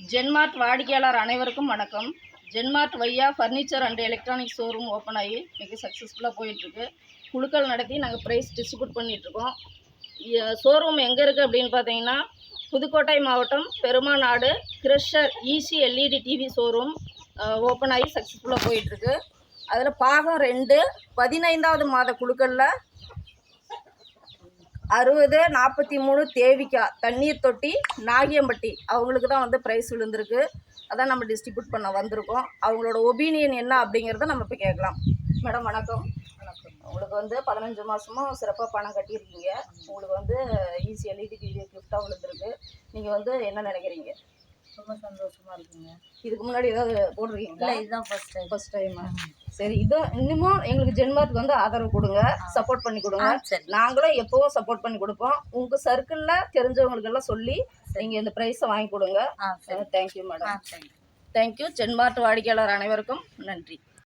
ஜென்மார்ட் வாடிக்கையாளர் அனைவருக்கும் வணக்கம். ஜென்மார்ட் வையா furniture and electronic showroom open ஆகி மிக சக்ஸஸ்ஃபுல்லாக போயிட்டுருக்கு குழுக்கள் நடத்தி நாங்கள் ப்ரைஸ் டிஸ்ட்ரிபியூட் பண்ணிகிட்ருக்கோம் ஷோரூம் எங்கே இருக்குது அப்படின்னு பார்த்தீங்கன்னா புதுக்கோட்டை மாவட்டம் Perumanadu crusher easy LED TV showroom open ஆகி சக்ஸஸ்ஃபுல்லாக போயிட்டுருக்கு அதில் பாகம் ரெண்டு பதினைந்தாவது மாத குழுக்களில் அறுபது நாற்பத்தி மூணு தேவிக்கா தண்ணீர் தொட்டி நாகியம்பட்டி அவங்களுக்கு தான் வந்து ப்ரைஸ் விழுந்திருக்கு. அதான் நம்ம டிஸ்ட்ரிபியூட் பண்ண வந்திருக்கோம். அவங்களோட ஒப்பீனியன் என்ன அப்படிங்கிறத நம்ம இப்போ கேட்கலாம். மேடம் வணக்கம். வணக்கம். உங்களுக்கு வந்து பதினஞ்சு மாதமும் சிறப்பாக பணம் கட்டியிருக்கீங்க. உங்களுக்கு வந்து ஈஸி எல்இடி டிவி கிஃப்டாக விழுந்திருக்கு. நீங்கள் வந்து என்ன நினைக்கிறீங்க? ரொம்ப சந்தோஷமா இருக்குங்க. இதுக்கு முன்னாடி ஏதாவது இல்லை போட்டிருக்கீங்களா இதுதான் ஃபர்ஸ்ட் டைம் ஃபர்ஸ்ட் டைமா சரி இது இன்னமும் எங்களுக்கு ஜென்மார்க்கு வந்து ஆதரவு கொடுங்க சப்போர்ட் பண்ணி கொடுங்க. நாங்களும் எப்பவும் சப்போர்ட் பண்ணி கொடுப்போம். உங்கள் சர்க்கிளில் தெரிஞ்சவங்களுக்கு எல்லாம் சொல்லி நீங்கள் இந்த ப்ரைஸை வாங்கி கொடுங்க. தேங்க்யூ மேடம் தேங்க்யூ ஜென்மார்ட் வாடிக்கையாளர் அனைவருக்கும் நன்றி.